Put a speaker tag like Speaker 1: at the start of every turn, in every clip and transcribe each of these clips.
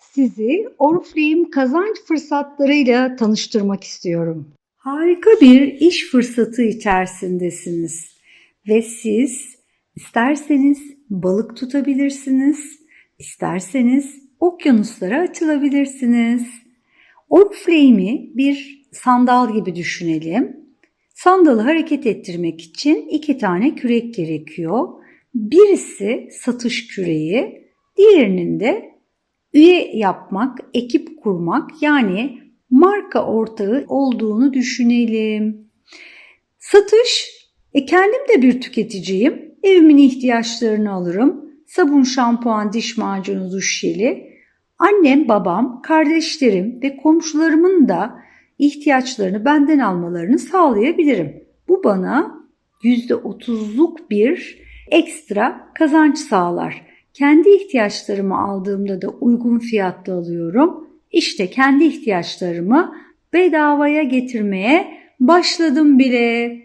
Speaker 1: Sizi Oriflame kazanç fırsatlarıyla tanıştırmak istiyorum. Harika bir iş fırsatı içerisindesiniz ve siz isterseniz balık tutabilirsiniz, isterseniz okyanuslara açılabilirsiniz. Oriflame'i bir sandal gibi düşünelim. Sandalı hareket ettirmek için iki tane kürek gerekiyor. Birisi satış küreği, diğerinin de üye yapmak, ekip kurmak yani marka ortağı olduğunu düşünelim. Satış, e kendim de bir tüketiciyim. Evimin ihtiyaçlarını alırım. Sabun, şampuan, diş macunu, duş jeli. Annem, babam, kardeşlerim ve komşularımın da ihtiyaçlarını benden almalarını sağlayabilirim. Bu bana %30'luk bir ekstra kazanç sağlar. Kendi ihtiyaçlarımı aldığımda da uygun fiyatlı alıyorum. İşte kendi ihtiyaçlarımı bedavaya getirmeye başladım bile.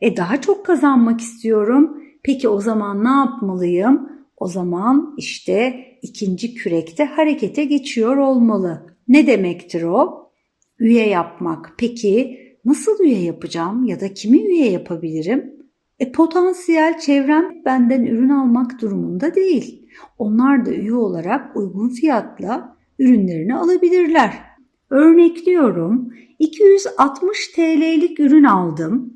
Speaker 1: E daha çok kazanmak istiyorum. Peki o zaman ne yapmalıyım? O zaman işte ikinci kürekte harekete geçiyor olmalı. Ne demektir o? Üye yapmak. Peki nasıl üye yapacağım ya da kimi üye yapabilirim? E, potansiyel çevrem benden ürün almak durumunda değil. Onlar da üye olarak uygun fiyatla ürünlerini alabilirler. Örnekliyorum. 260 TL'lik ürün aldım.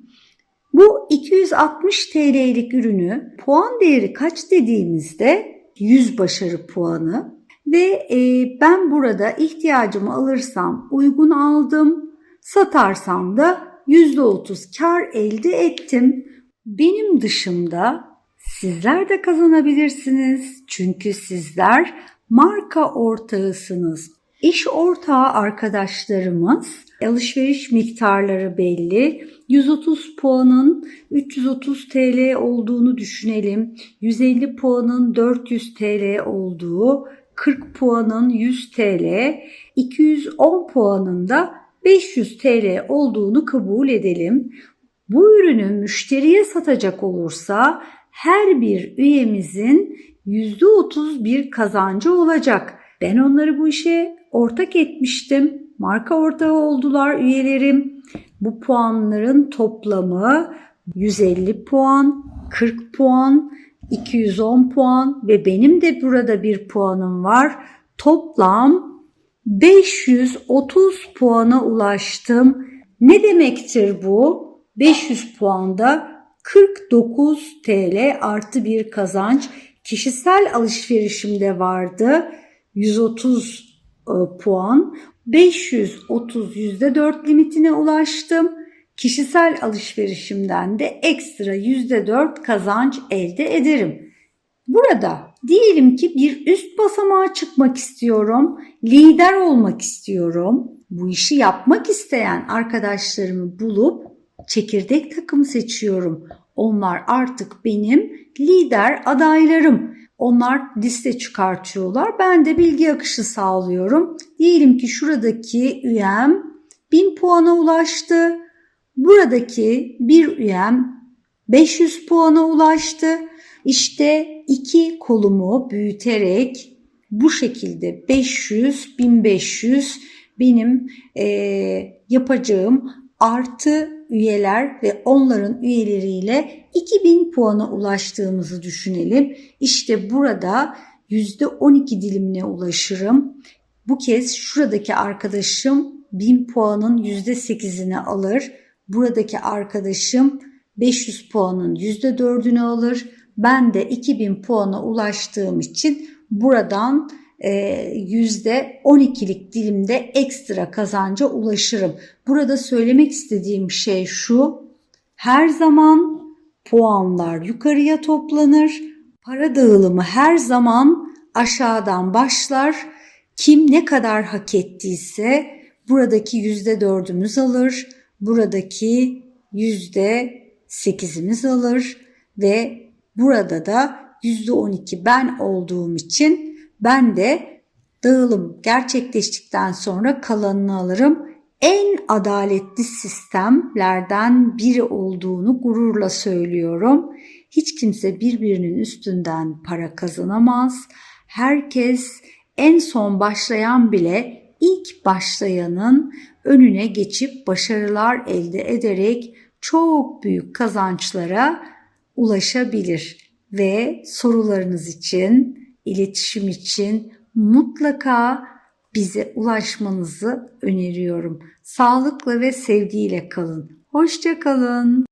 Speaker 1: Bu 260 TL'lik ürünü puan değeri kaç dediğimizde 100 başarı puanı ve e, ben burada ihtiyacımı alırsam uygun aldım, satarsam da %30 kar elde ettim. Benim dışımda sizler de kazanabilirsiniz. Çünkü sizler marka ortağısınız. İş ortağı arkadaşlarımız alışveriş miktarları belli. 130 puanın 330 TL olduğunu düşünelim. 150 puanın 400 TL olduğu, 40 puanın 100 TL, 210 puanın da 500 TL olduğunu kabul edelim. Bu ürünü müşteriye satacak olursa her bir üyemizin %30 bir kazancı olacak. Ben onları bu işe ortak etmiştim. Marka ortağı oldular üyelerim. Bu puanların toplamı 150 puan, 40 puan, 210 puan ve benim de burada bir puanım var. Toplam 530 puana ulaştım. Ne demektir bu? 500 puanda 49 TL artı bir kazanç. Kişisel alışverişimde vardı 130 e, puan. 530 %4 limitine ulaştım. Kişisel alışverişimden de ekstra %4 kazanç elde ederim. Burada diyelim ki bir üst basamağa çıkmak istiyorum, lider olmak istiyorum. Bu işi yapmak isteyen arkadaşlarımı bulup çekirdek takım seçiyorum. Onlar artık benim lider adaylarım. Onlar liste çıkartıyorlar. Ben de bilgi akışı sağlıyorum. Diyelim ki şuradaki üyem 1000 puana ulaştı. Buradaki bir üyem 500 puana ulaştı. İşte iki kolumu büyüterek bu şekilde 500, 1500 benim e, yapacağım artı üyeler ve onların üyeleriyle 2000 puana ulaştığımızı düşünelim. İşte burada %12 dilimine ulaşırım. Bu kez şuradaki arkadaşım 1000 puanın %8'ini alır. Buradaki arkadaşım 500 puanın %4'ünü alır. Ben de 2000 puana ulaştığım için buradan %12'lik dilimde ekstra kazanca ulaşırım. Burada söylemek istediğim şey şu. Her zaman puanlar yukarıya toplanır. Para dağılımı her zaman aşağıdan başlar. Kim ne kadar hak ettiyse buradaki %4'ümüz alır. Buradaki %8'imiz alır ve burada da %12 ben olduğum için ben de dağılım gerçekleştikten sonra kalanını alırım. En adaletli sistemlerden biri olduğunu gururla söylüyorum. Hiç kimse birbirinin üstünden para kazanamaz. Herkes en son başlayan bile ilk başlayanın önüne geçip başarılar elde ederek çok büyük kazançlara ulaşabilir ve sorularınız için, iletişim için mutlaka bize ulaşmanızı öneriyorum. Sağlıkla ve sevgiyle kalın. Hoşça kalın.